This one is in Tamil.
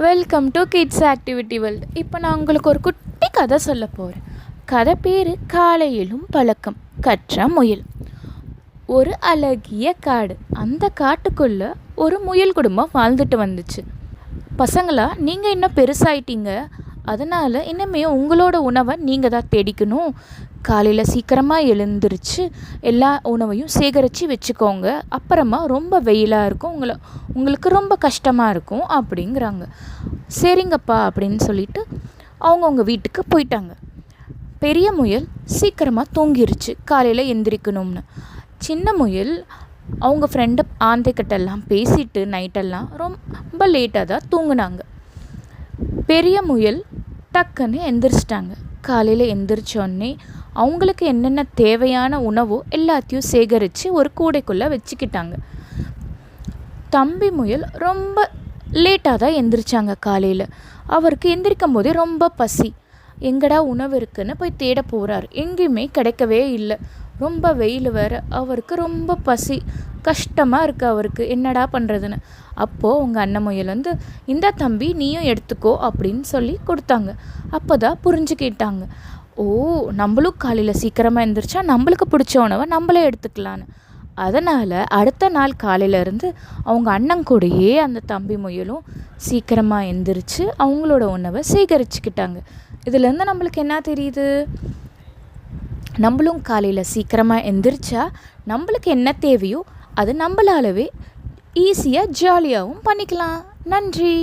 Welcome to kids activity world இப்போ நான் உங்களுக்கு ஒரு குட்டி கதை சொல்ல போகிறேன் கதை பேர் காலையிலும் பழக்கம் கற்ற முயல். ஒரு அழகிய காடு. அந்த காட்டுக்குள்ளே ஒரு முயல் குடும்பம் வாழ்ந்துட்டு வந்துச்சு. பசங்களா நீங்கள் இன்னும் பெருசாயிட்டீங்க. அதனால் இனிமே உங்களோட உணவை நீங்கள் தான் தேடிக்கணும். காலையில் சீக்கிரமாக எழுந்திரிச்சு எல்லா உணவையும் சேகரித்து வச்சுக்கோங்க. அப்புறமா ரொம்ப வெயிலாக இருக்கும். உங்களை உங்களுக்கு ரொம்ப கஷ்டமாக இருக்கும் அப்படிங்கிறாங்க. சரிங்கப்பா அப்படின்னு சொல்லிட்டு அவங்கவுங்க வீட்டுக்கு போயிட்டாங்க. பெரிய முயல் சீக்கிரமாக தூங்கிருச்சு. காலையில் எந்திரிக்கணும்னு. சின்ன முயல் அவங்க ஃப்ரெண்டு ஆந்தைக்கிட்டெல்லாம் பேசிட்டு நைட்டெல்லாம் ரொம்ப லேட்டாக தான் தூங்கினாங்க. பெரிய முயல் டக்குன்னு எந்திரிச்சிட்டாங்க. காலையில் எந்திரிச்சோடனே அவங்களுக்கு என்னென்ன தேவையான உணவோ எல்லாத்தையும் சேகரித்து ஒரு கூடைக்குள்ளே வச்சுக்கிட்டாங்க. தம்பி முயல் ரொம்ப லேட்டாக தான் எந்திரிச்சாங்க காலையில். அவருக்கு எந்திரிக்கும் போதே ரொம்ப பசி. எங்கடா உணவு இருக்குன்னு போய் தேட போகிறார் எங்கேயுமே கிடைக்கவே இல்லை. ரொம்ப வெயில் வேறு. அவருக்கு ரொம்ப பசி. கஷ்டமாக இருக்குது அவருக்கு. என்னடா பண்ணுறதுன்னு அப்போது உங்கள் அண்ணன் முயல் வந்து இந்த தம்பி நீயும் எடுத்துக்கோ அப்படின்னு சொல்லி கொடுத்தாங்க. அப்போ தான் புரிஞ்சுக்கிட்டாங்க. ஓ நம்மளும் காலையில் சீக்கிரமாக எழுந்திரிச்சா நம்மளுக்கு பிடிச்ச உணவை நம்மளே எடுத்துக்கலான்னு அதனால் அடுத்த நாள் காலையிலேருந்து அவங்க அண்ணன் கூடயே அந்த தம்பி முயலும் சீக்கிரமாக எந்திரிச்சு அவங்களோட உணவை சேகரிச்சுக்கிட்டாங்க. இதுலேருந்து நம்மளுக்கு என்ன தெரியுது? நம்மளும் காலையில் சீக்கிரமாக எந்திரிச்சா நம்மளுக்கு என்ன தேவையோ அது நம்மளாலவே ஈஸியாக ஜாலியாகவும் பண்ணிக்கலாம். நன்றி.